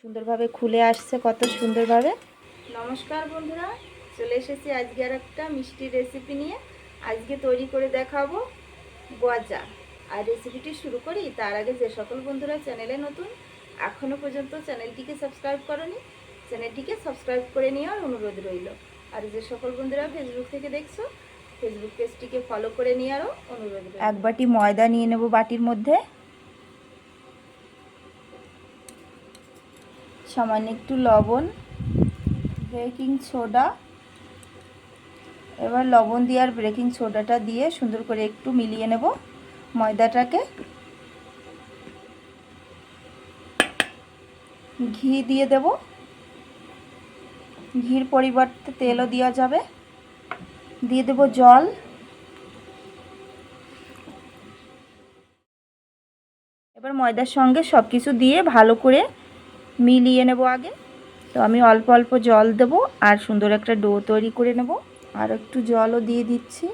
সুন্দরভাবে খুলে আসছে কত সুন্দরভাবে। নমস্কার বন্ধুরা চলে এসেছি আজকে আর একটা মিষ্টির রেসিপি নিয়ে। আজকে তৈরি করে দেখাবো গজা। আর রেসিপিটি শুরু করি তার আগে যে সকল বন্ধুরা চ্যানেলে নতুন এখনও পর্যন্ত চ্যানেলটিকে সাবস্ক্রাইব করনি চ্যানেলটিকে সাবস্ক্রাইব করে নেওয়ার অনুরোধ রইল। আর যে সকল বন্ধুরা ফেসবুক থেকে দেখছ ফেসবুক পেজটিকে ফলো করে নেওয়ারও অনুরোধ রইল। এক বাটি ময়দা নিয়ে নেব বাটির মধ্যে। সামান্য একটু লবণ বেকিং সোডা এবার লবণ দিয়ে আর বেকিং সোডাটা দিয়ে সুন্দর করে একটু মিলিয়ে নেব ময়দাটাকে। ঘি দিয়ে দেব। ঘির পরিবর্তে তেলও দেওয়া যাবে। দিয়ে দেব জল। এবার ময়দার সঙ্গে সব কিছু দিয়ে ভালো করে মিলিয়ে নেব আগে। তো আমি অল্প অল্প জল দেব আর সুন্দর একটা ডো তৈরি করে নেব। আর একটু জলও দিয়ে দিচ্ছি।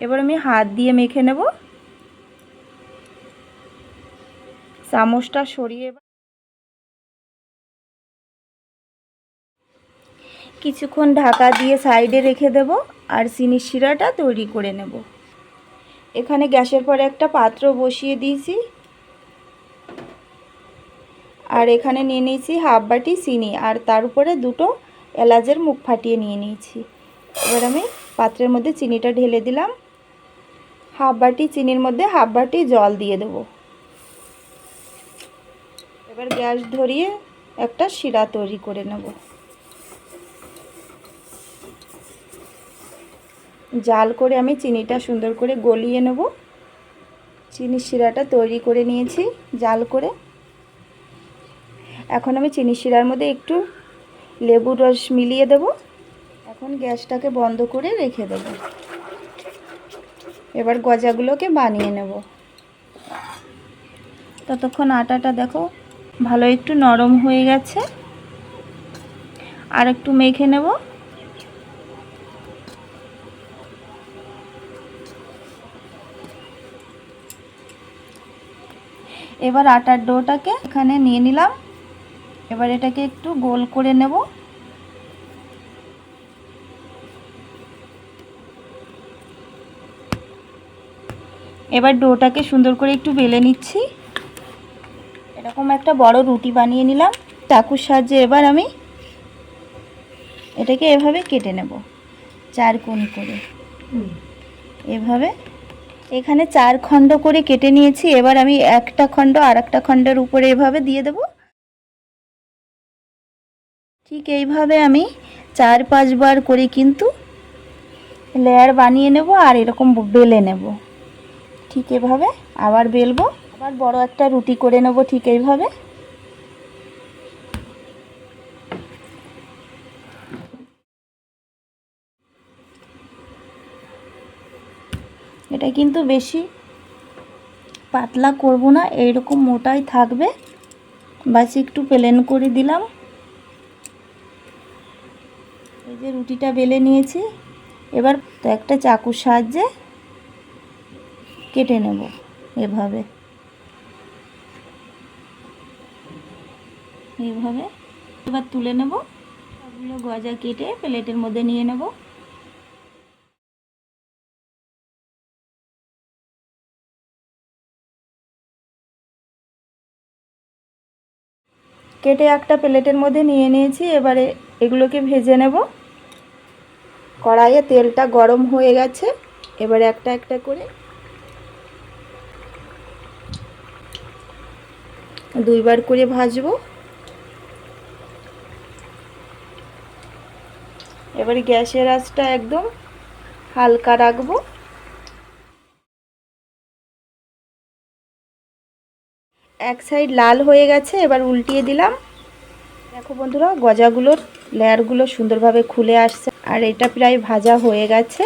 এবার আমি হাত দিয়ে মেখে নেব। চামচটা সরিয়ে কিছুক্ষণ ঢাকা দিয়ে সাইডে রেখে দেব আর চিনির শিরাটা তৈরি করে নেব। এখানে গ্যাসের পরে একটা পাত্র বসিয়ে দিয়েছি। আর এখানে নিয়ে নিয়েছি হাফ বাটি চিনি আর তার উপরে দুটো এলাচের মুখ ফাটিয়ে নিয়ে নিয়েছি। এবার আমি পাত্রের মধ্যে চিনিটা ঢেলে দিলাম। হাফ বাটি চিনির মধ্যে হাফ বাটি জল দিয়ে দেব। এবার গ্যাস ধরিয়ে একটা শিরা তৈরি করে নেব। জাল করে আমি চিনিটা সুন্দর করে গলিয়ে নেব। চিনির শিরাটা তৈরি করে নিয়েছি জাল করে। এখন আমি চিনি শিরার মধ্যে একটু লেবুর রস মিলিয়ে দেব। এখন গ্যাসটাকে বন্ধ করে রেখে দেব। এবার গজাগুলোকে বানিয়ে নেব। ততক্ষণ আটাটা দেখো ভালো একটু নরম হয়ে গেছে। আর একটু মেখে নেব। এবার আটার ডোটাকে এখানে নিয়ে নিলাম। এবার এটাকে একটু গোল করে নেব। এবার ডোটাকে সুন্দর করে একটু বেলে নিচ্ছি। এরকম একটা বড় রুটি বানিয়ে নিলাম। চাকুর সাহায্যে এবার আমি এটাকে এভাবে কেটে নেব, চার কোণ করে। এভাবে এখানে চার খণ্ড করে কেটে নিয়েছি। এবার আমি একটা খণ্ড আর একটা খণ্ডের উপরে এভাবে দিয়ে দেবো। ঠিক এইভাবে আমি চার পাঁচবার করে কিন্তু লেয়ার বানিয়ে নেব আর এরকম বেলে নেব। ঠিক এভাবে আবার বেলবো, আবার বড় একটা রুটি করে নেব ঠিক এইভাবে। এটা কিন্তু বেশি পাতলা করব না, এইরকম মোটাই থাকবে। বাস একটু প্লেন করে দিলাম। এই যে রুটিটা বেলে নিয়েছি, এবার তো একটা চাকুর সাহায্যে কেটে নেব এভাবে। এইভাবে এবার তুলে নেব, সবগুলো গজা কেটে প্লেটের মধ্যে নিয়ে নেব। কেটে একটা প্লেটের মধ্যে নিয়ে নিয়েছি, এবারে এগুলোকে ভেজে নেব। কড়াইয়ে তেলটা গরম হয়ে গেছে। এবারে একটা একটা করে দুইবার করে ভাজবো। এবারে গ্যাসের আঁচটা একদম হালকা রাখব। এক সাইড লাল হয়ে গেছে, এবার উল্টিয়ে দিলাম। দেখো বন্ধুরা, গজাগুলোর লেয়ারগুলো সুন্দরভাবে খুলে আসছে। আর এটা প্রায় ভাজা হয়ে গেছে।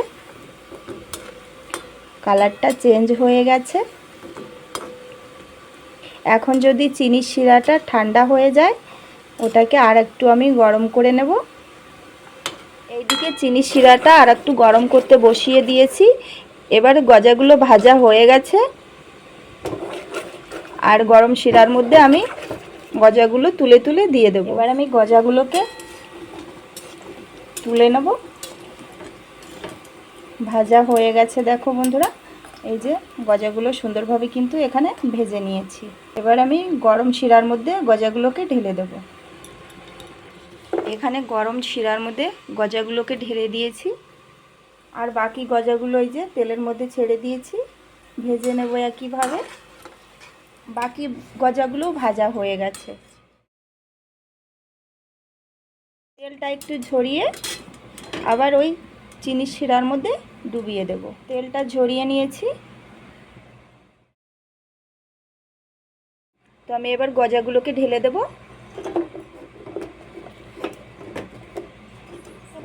কালারটা চেঞ্জ হয়ে গেছে। এখন যদি চিনির শিরাটা ঠান্ডা হয়ে যায়, ওটাকে আর একটু আমি গরম করে নেব। এইদিকে চিনির শিরাটা আর একটু গরম করতে বসিয়ে দিয়েছি। এবার গজাগুলো ভাজা হয়ে গেছে। আর গরম শিরার মধ্যে আমি গজাগুলো তুলে তুলে দিয়ে দেবো। এবার আমি গজাগুলোকে তুলে নেব। ভাজা হয়ে গেছে দেখো বন্ধুরা। এই যে গজাগুলো সুন্দরভাবে কিন্তু এখানে ভেজে নিয়েছি। এবার আমি গরম শিরার মধ্যে গজাগুলোকে ঢেলে দেব। এখানে গরম শিরার মধ্যে গজাগুলোকে ঢেলে দিয়েছি। আর বাকি গজাগুলো এই যে তেলের মধ্যে ছেড়ে দিয়েছি। ভেজে নেব একইভাবে। বাকি গজাগুলো ভাজা হয়ে গেছে। তেলটা একটু ঝরিয়ে আবার ওই চিনি শিরার মধ্যে ডুবিয়ে দেব। তেলটা ঝরিয়ে নিয়েছি। তো আমি এবার গজাগুলোকে ঢেলে দেব।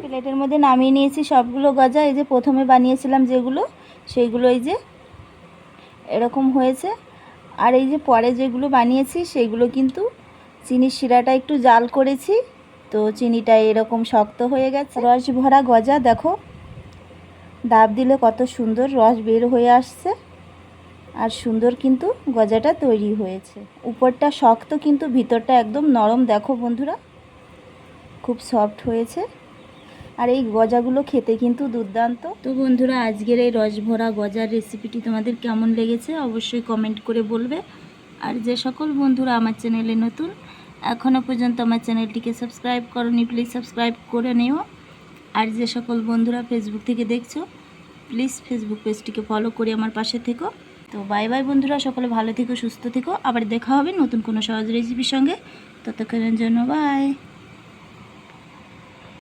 প্লেটের মধ্যে নামিয়ে নিয়েছি সবগুলো গজা। এই যে প্রথমে বানিয়েছিলাম যেগুলো, সেইগুলো এই যে এরকম হয়েছে। আর এই যে পরে যেগুলো বানিয়েছি সেগুলো কিন্তু চিনির শিরাটা একটু জাল করেছি। তো চিনিটা এরকম শক্ত হয়ে গেছে। রস ভরা গজা, দেখো। ডাব দিলে কত সুন্দর রস বের হয়ে আসছে। আর সুন্দর কিন্তু গজাটা তৈরি হয়েছে। উপরটা শক্ত কিন্তু ভিতরটা একদম নরম, দেখো বন্ধুরা। খুব সফট হয়েছে। আর এই গজাগুলো খেতে কিন্তু দুর্দান্ত। তো বন্ধুরা, আজকের এই রসভরা গজার রেসিপিটি তোমাদের কেমন লেগেছে? অবশ্যই কমেন্ট করে বলবে। আর যে সকল বন্ধুরা আমার চ্যানেলে নতুন এখনও পর্যন্ত আমার চ্যানেলটিকে সাবস্ক্রাইব করনি প্লিজ সাবস্ক্রাইব করে নিও। আর যে সকল বন্ধুরা ফেসবুক থেকে দেখছ প্লিজ ফেসবুক পেজটিকে ফলো করে আমার পাশে থেকো। তো বাই বাই বন্ধুরা, সকলে ভালো থেকো, সুস্থ থেকো। আবার দেখা হবে নতুন কোনো সহজ রেসিপির সঙ্গে। ততক্ষণের জন্য বাই